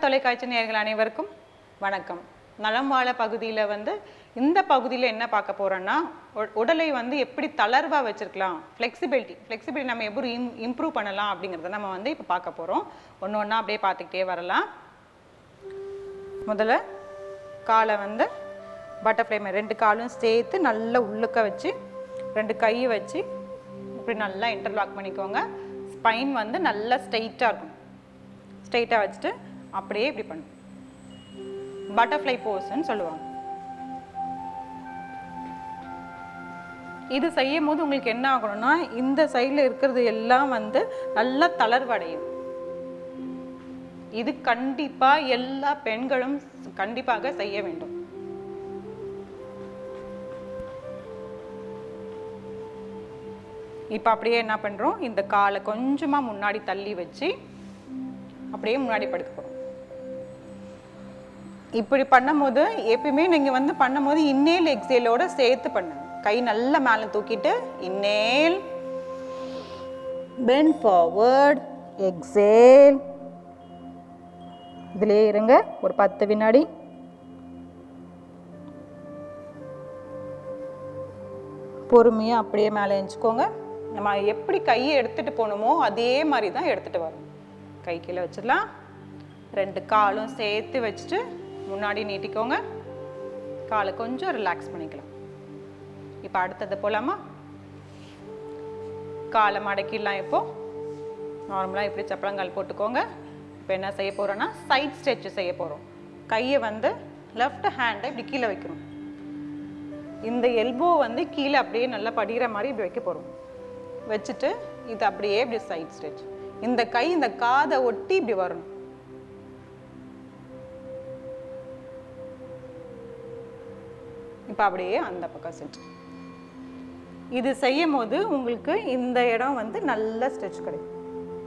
தொலைக்காட்சி நேயர்கள் அனைவருக்கும் வணக்கம். நலம் வாழ பகுதியில் வந்து இந்த பகுதியில் என்ன பார்க்க போகிறோன்னா உ- உடலை வந்து எப்படி தளர்வாக வச்சுருக்கலாம் ஃப்ளெக்சிபிலிட்டி ஃப்ளெக்சிபிலிட்டி நம்ம எப்படி இம் இம்ப்ரூவ் பண்ணலாம் அப்படிங்கிறத நம்ம வந்து இப்போ பார்க்க போகிறோம் ஒன்று ஒன்றா அப்படியே பார்த்துக்கிட்டே வரலாம். முதல்ல காலை வந்து பட்டர்ஃப்ளை ரெண்டு காலும் சேர்த்து நல்லா உள்ளுக்க வச்சு ரெண்டு கையை வச்சு இப்படி நல்லா இன்டர்லாக் பண்ணிக்கோங்க. ஸ்பைன் வந்து நல்லா ஸ்ட்ரைட்டாக இருக்கும். ஸ்ட்ரைட்டாக வச்சுட்டு அப்படியே இப்படி பண்ணும். பட்டர்ஃப்ளை போஸ்ன்னு சொல்லுவாங்க. இது செய்யும் போது உங்களுக்கு என்ன ஆகணும்னா இந்த சைடில் இருக்கிறது எல்லாம் வந்து நல்லா தளர்வடையும். இது கண்டிப்பாக எல்லா பெண்களும் கண்டிப்பாக செய்ய வேண்டும். இப்போ அப்படியே என்ன பண்ணுறோம் இந்த காலை கொஞ்சமாக முன்னாடி தள்ளி வச்சு அப்படியே முன்னாடி படுக்க இப்படி பண்ணும்போது எப்பயுமே நீங்கள் வந்து பண்ணும்போது இன்னேல் எக்ஸேலோட சேர்த்து பண்ணுங்க. கை நல்லா மேலே தூக்கிட்டு இன்னேல் பென் ஃபார்வர்ட் எக்ஸேல் இதிலே இருங்க. ஒரு பத்து வினாடி. பொறுமையாக அப்படியே மேலே எழுச்சிக்கோங்க நம்ம எப்படி கையை எடுத்துகிட்டு போகணுமோ அதே மாதிரி தான் எடுத்துகிட்டு வரோம் கை கீழே வச்சிடலாம். ரெண்டு காலும் சேர்த்து வச்சுட்டு முன்னாடி நீட்டிக்கோங்க. காலை கொஞ்சம் ரிலாக்ஸ் பண்ணிக்கலாம். இப்போ அடுத்தது போலாமா? காலை மடக்கிடலாம் இப்போ. நார்மலாக இப்படி சப்பளங்கால் போட்டுக்கோங்க. இப்போ என்ன செய்ய போகிறோன்னா சைட் ஸ்ட்ரெச் செய்ய போகிறோம் கையை வந்து லெஃப்ட் ஹேண்டை இப்படி கீழே வைக்கணும். இந்த எல்போ வந்து கீழே அப்படியே நல்லா படிகிற மாதிரி இப்படி வைக்க போகிறோம் வச்சுட்டு இது அப்படியே இப்படி சைட் ஸ்ட்ரெச் இந்த கை இந்த காதை ஒட்டி இப்படி வரணும். இப்போ அப்படியே அந்த பக்கம் செட் இது செய்யும் போது உங்களுக்கு இந்த இடம் வந்து நல்ல ஸ்ட்ரெச் கிடைக்கும்.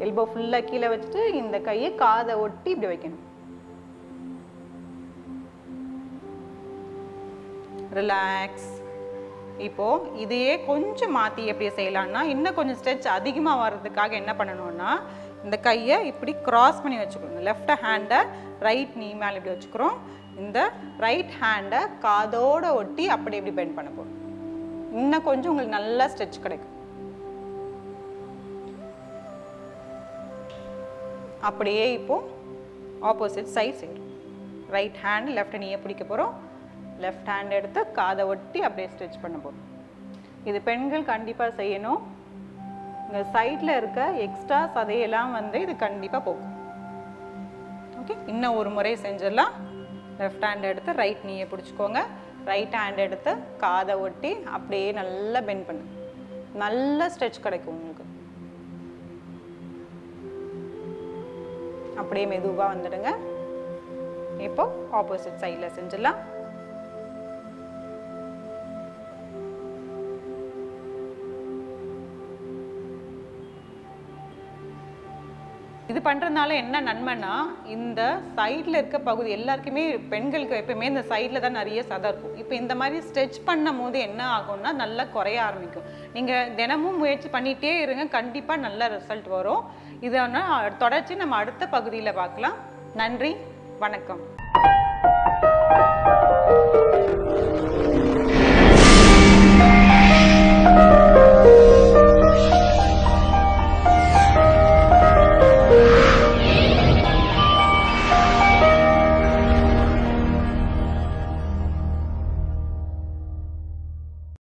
எல்போ ஃபுல்லாக கீழே வச்சுட்டு இந்த கையை காதை ஒட்டி இப்படி வைக்கணும். ரிலாக்ஸ் இப்போ இதையே கொஞ்சம் மாற்றி எப்படி செய்யலாம்னா இன்னும் கொஞ்சம் ஸ்ட்ரெச் அதிகமாக வர்றதுக்காக என்ன பண்ணணும்னா இந்த கையை இப்படி கிராஸ் பண்ணி வச்சுக்கணும். லெஃப்ட் ஹேண்டை ரைட் நீ மேலே இப்படி வச்சுக்கிறோம். இந்த ரைட் ஹேண்டை காதோட ஒட்டி அப்படி இப்படி பெண்ட் பண்ண போகிறோம் இன்னும் கொஞ்சம் உங்களுக்கு நல்லா ஸ்ட்ரெச் கிடைக்கும். அப்படியே இப்போ ஆப்போசிட் சைட் செய்யணும் ரைட் ஹேண்ட் லெஃப்ட் நீயே பிடிக்க போகிறோம் லெஃப்ட் ஹேண்ட் எடுத்து காதை ஒட்டி அப்படியே ஸ்ட்ரெச் பண்ண போகிறோம் இது பெண்கள் கண்டிப்பாக செய்யணும். இந்த சைடில் இருக்க எக்ஸ்ட்ரா சதையெல்லாம் வந்து இது கண்டிப்பாக போகும். ஓகே இன்னும் ஒரு முறை செஞ்சிடலாம். லெஃப்ட் ஹேண்ட் எடுத்து ரைட் நீயை பிடிச்சிக்கோங்க. ரைட் ஹேண்ட் எடுத்து காதை ஒட்டி அப்படியே நல்லா பெண்ட் பண்ணு. நல்ல ஸ்ட்ரெச் கிடைக்கும் உங்களுக்கு. அப்படியே மெதுவாக வந்துடுங்க. இப்போ ஆப்போசிட் சைடில் செஞ்சிடலாம். இது பண்ணுறதுனால என்ன நன்மைனா இந்த சைடில் இருக்க பகுதி எல்லாருக்குமே பெண்களுக்கு எப்பயுமே இந்த சைடில் தான் நிறைய சதை இருக்கும். இப்போ இந்த மாதிரி ஸ்ட்ரெச் பண்ணும் போது என்ன ஆகும்னா நல்லா குறைய ஆரம்பிக்கும். நீங்கள் தினமும் முயற்சி பண்ணிகிட்டே இருங்க கண்டிப்பாக நல்ல ரிசல்ட் வரும். இதனால் தொடர்ச்சி நம்ம அடுத்த பகுதியில் பார்க்கலாம். நன்றி வணக்கம்.